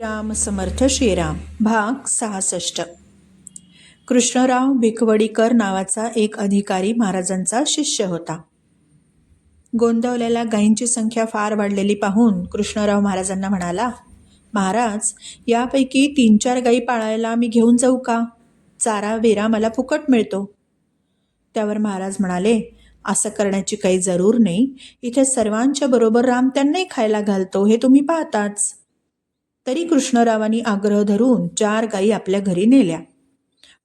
राम समर्थ श्रीराम भाग सहासष्ट. कृष्णराव भिकवडीकर नावाचा एक अधिकारी महाराजांचा शिष्य होता. गोंदवलेल्या गायींची संख्या फार वाढलेली पाहून कृष्णराव महाराजांना म्हणाला महाराज यापैकी तीन चार गायी पाळायला मी घेऊन जाऊ का? चारा वेरा मला फुकट मिळतो. त्यावर महाराज म्हणाले असं करण्याची काही जरूर नाही. इथे सर्वांच्या बरोबर राम त्यांनाही खायला घालतो हे तुम्ही पाहताच. तरी कृष्णरावांनी आग्रह धरून चार गायी आपल्या घरी नेल्या.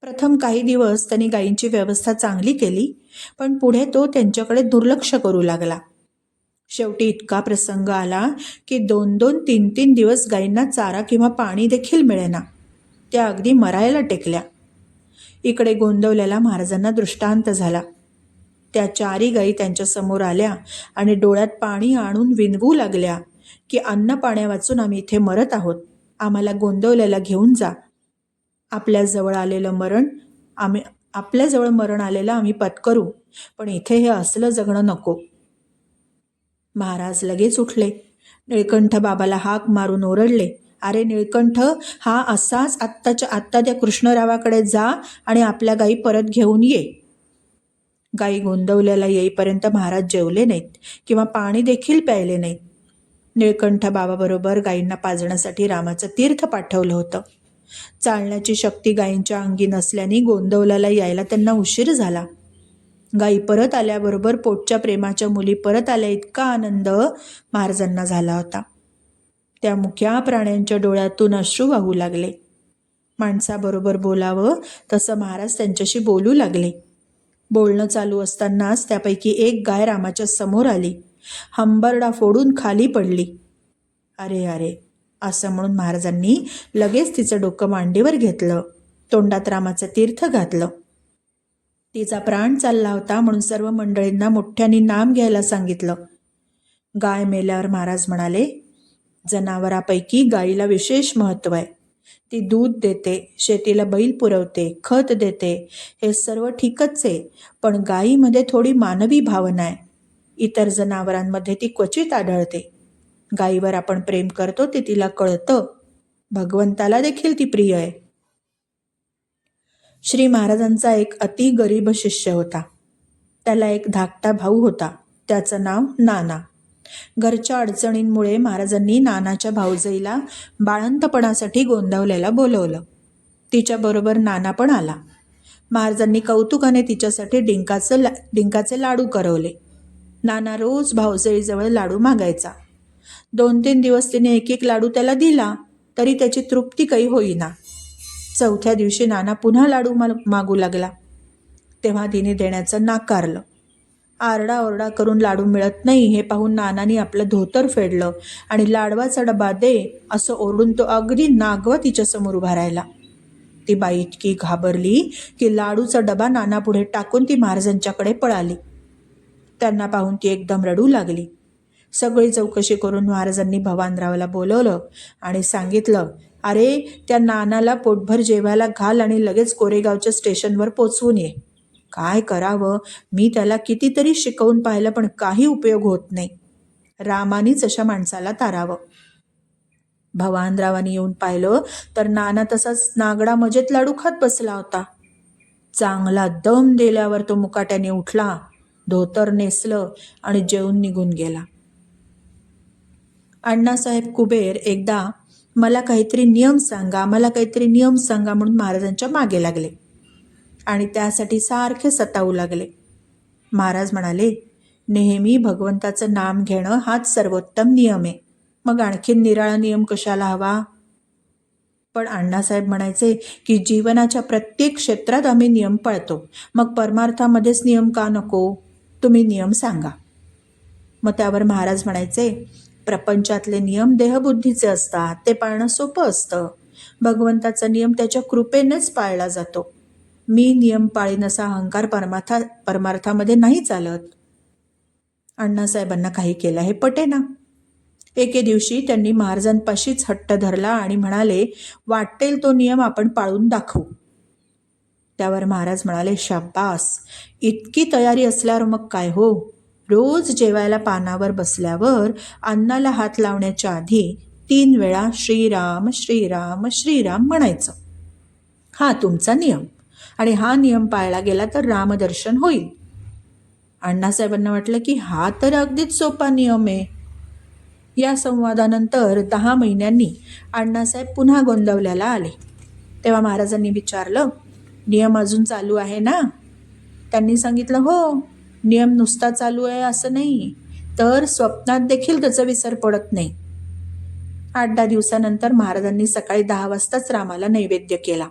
प्रथम काही दिवस त्यांनी गायींची व्यवस्था चांगली केली पण पुढे तो त्यांच्याकडे दुर्लक्ष करू लागला. शेवटी इतका प्रसंग आला की दोन दोन तीन तीन दिवस गायींना चारा किंवा पाणी देखील मिळेना. त्या अगदी मरायला टेकल्या. इकडे गोंदवलेला महाराजांना दृष्टांत झाला. त्या चारी गायी त्यांच्यासमोर आल्या आणि डोळ्यात पाणी आणून विनवू लागल्या. की अन्न पाण्या वाचून आम्ही इथे मरत आहोत. आम्हाला गोंदवल्याला घेऊन जा. आपल्याजवळ आलेलं मरण आम्ही आपल्याजवळ मरण आलेलं आम्ही पत्करू पण इथे हे असलं जगणं नको. महाराज लगेच उठले. निळकंठ बाबाला हाक मारून ओरडले. अरे निळकंठ हा असाच आत्ताच्या आत्ता त्या कृष्णरावाकडे जा आणि आपल्या गाई परत घेऊन ये. गाई गोंदवल्याला येईपर्यंत महाराज जेवले नाहीत किंवा पाणी देखील प्यायले नाहीत. निळकंठ बाबाबरोबर गायींना पाजण्यासाठी रामाचं तीर्थ पाठवलं होतं. चालण्याची शक्ती गायींच्या अंगी नसल्याने गोंदवल्याला यायला त्यांना उशीर झाला. गायी परत आल्याबरोबर पोटच्या प्रेमाच्या मुली परत आल्या इतका आनंद महाराजांना झाला होता. त्या मुख्या प्राण्यांच्या डोळ्यातून अश्रू वाहू लागले. माणसाबरोबर बोलावं तसं महाराज त्यांच्याशी बोलू लागले. बोलणं चालू असतानाच त्यापैकी एक गाय रामाच्या समोर आली. हंबरडा फोडून खाली पडली. अरे अरे असं म्हणून महाराजांनी लगेच तिचं डोकं मांडीवर घेतलं. तोंडात रामाचं तीर्थ घातलं. तिचा प्राण चालला होता म्हणून सर्व मंडळींना मोठ्याने नाम घ्यायला सांगितलं. गाय मेल्यावर महाराज म्हणाले जनावरापैकी गायीला विशेष महत्त्व आहे. ती दूध देते शेतीला बैल पुरवते खत देते हे सर्व ठीकच आहे पण गायीमध्ये थोडी मानवी भावना आहे. इतर जनावरांमध्ये ती क्वचित आढळते. गायीवर आपण प्रेम करतो ते तिला कळतं. भगवंताला देखील ती प्रिय आहे. श्री महाराजांचा एक अति गरीब शिष्य होता. त्याला एक धाकटा भाऊ होता. त्याचं नाव नाना. घरच्या अडचणींमुळे महाराजांनी नानाच्या भाऊजईला बाळंतपणासाठी गोंधवलेला बोलवलं. तिच्याबरोबर नाना पण आला. महाराजांनी कौतुकाने तिच्यासाठी डिंकाचं ला डिंकाचे लाडू करवले. नाना रोज भाऊजाईजवळ लाडू मागायचा. दोन तीन दिवस तिने एक एक लाडू त्याला दिला तरी त्याची तृप्ती काही होईना. चौथ्या दिवशी नाना पुन्हा लाडू मागू लागला. तेव्हा तिने देण्याचं नाकारलं आरडाओरडा करून लाडू मिळत नाही हे पाहून नानानी आपलं धोतर फेडलं आणि लाडवाचा डबा दे असं ओरडून तो अगदी नागवा तिच्यासमोर उभा राहिला. ती बाई इतकी घाबरली की लाडूचा डबा नानापुढे टाकून ती महाराजांच्याकडे पळाली. त्यांना पाहून ती एकदम रडू लागली. सगळी चौकशी करून महाराजांनी भवानरावला बोलवलं आणि सांगितलं अरे त्या नानाला पोटभर जेवायला घाल आणि लगेच कोरेगावच्या स्टेशनवर पोचवून ये. काय करावं? मी त्याला कितीतरी शिकवून पाहिलं पण काही उपयोग होत नाही. रामानीच अशा माणसाला तारावं. भवानरावानी येऊन पाहिलं तर नाना तसाच नागडा मजेत लाडू खात बसला होता. चांगला दम दिल्यावर तो मुकाट्याने उठला. धोतर नेसलं आणि जेवून निघून गेला. अण्णासाहेब कुबेर एकदा मला काहीतरी नियम सांगा मला काहीतरी नियम सांगा म्हणून महाराजांच्या मागे लागले आणि त्यासाठी सारखे सतावू लागले. महाराज म्हणाले नेहमी भगवंताचं नाम घेणं हाच सर्वोत्तम नियम आहे. मग आणखीन निराळा नियम कशाला हवा? पण अण्णासाहेब म्हणायचे की जीवनाच्या प्रत्येक क्षेत्रात आम्ही नियम पाळतो. मग परमार्थामध्येच नियम का नको? तुम्ही नियम सांगा. मग त्यावर महाराज म्हणायचे प्रपंचातले नियम देहबुद्धीचे असतात ते पाळणं सोपं असतं. भगवंताचा नियम त्याच्या कृपेनेच पाळला जातो. मी नियम पाळीन असा अहंकार परमार्था परमार्थामध्ये नाही चालत. अण्णासाहेबांना काही केलं हे पटेना एके दिवशी त्यांनी महाराजांपाशीच हट्ट धरला आणि म्हणाले वाटेल तो नियम आपण पाळून दाखवू. त्यावर महाराज म्हणाले शाबास! इतकी तयारी असल्यावर मग काय हो? रोज जेवायला पानावर बसल्यावर अन्नाला हात लावण्याच्या आधी तीन वेळा श्रीराम श्रीराम श्रीराम म्हणायचं. हा तुमचा नियम. आणि हा नियम पाळला गेला तर रामदर्शन होईल. अण्णासाहेबांना वाटलं की हा तर अगदीच सोपा नियम आहे. या संवादानंतर दहा महिन्यांनी अण्णासाहेब पुन्हा गोंदवल्याला आले. तेव्हा महाराजांनी विचारलं नियम अजून चालू आहे ना? त्यांनी सांगितलं हो नियम नुसता चालू आहे असं नाही. तर स्वप्नात देखील त्याचा विसर पडत नाही. आठ दहा दिवसानंतर महाराजांनी सकाळी दहा वाजताच रामाला नैवेद्य केला.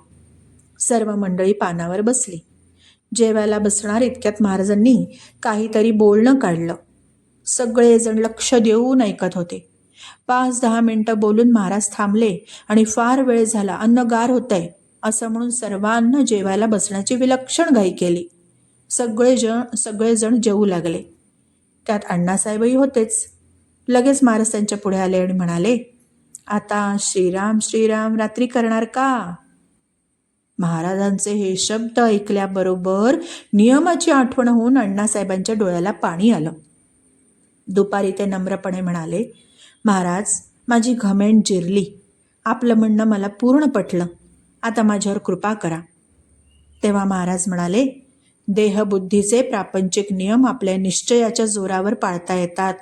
सर्व मंडळी पानावर बसली. जेवायला बसणार इतक्यात महाराजांनी काहीतरी बोलणं काढलं. सगळेजण लक्ष देऊन ऐकत होते. पाच दहा मिनटं बोलून महाराज थांबले आणि फार वेळ झाला अन्न गार होतंय. असं म्हणून सर्वांना जेवायला बसण्याची विलक्षण घाई केली. सगळेजण सगळेजण जेवू लागले. त्यात अण्णासाहेबही होतेच. लगेच महाराज त्यांच्या पुढे आले आणि म्हणाले आता श्रीराम श्रीराम रात्री करणार का? महाराजांचे हे शब्द ऐकल्याबरोबर नियमाची आठवण होऊन अण्णासाहेबांच्या डोळ्याला पाणी आलं. दुपारी ते नम्रपणे म्हणाले महाराज माझी घमेंट जिरली. आपलं म्हणणं मला पूर्ण पटलं. आता माझ्यावर कृपा करा. तेव्हा महाराज म्हणाले देहबुद्धीचे प्रापंचिक नियम आपल्या निश्चयाच्या जोरावर पाळता येतात.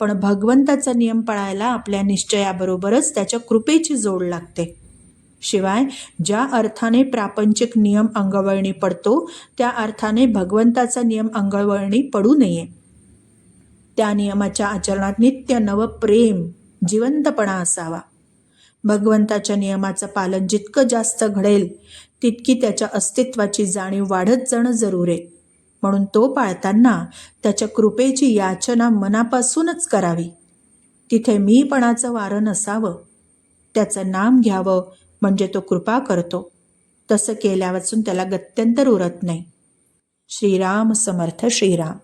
पण भगवंताचा नियम पाळायला आपल्या निश्चयाबरोबरच त्याच्या कृपेची जोड लागते. शिवाय ज्या अर्थाने प्रापंचिक नियम अंगवळणी पडतो त्या अर्थाने भगवंताचा नियम अंगवळणी पडू नये. त्या नियमाच्या आचरणात नित्य नव प्रेम जिवंतपणा असावा. भगवंताच्या नियमाचं पालन जितकं जास्त घडेल तितकी त्याच्या अस्तित्वाची जाणीव वाढत जाणं जरूर आहे. म्हणून तो पाळताना त्याच्या कृपेची याचना मनापासूनच करावी. तिथे मीपणाचं वारं नसावं. त्याचं नाम घ्यावं म्हणजे तो कृपा करतो. तसं केल्यापासून त्याला गत्यंतर उरत नाही. श्रीराम समर्थ श्रीराम.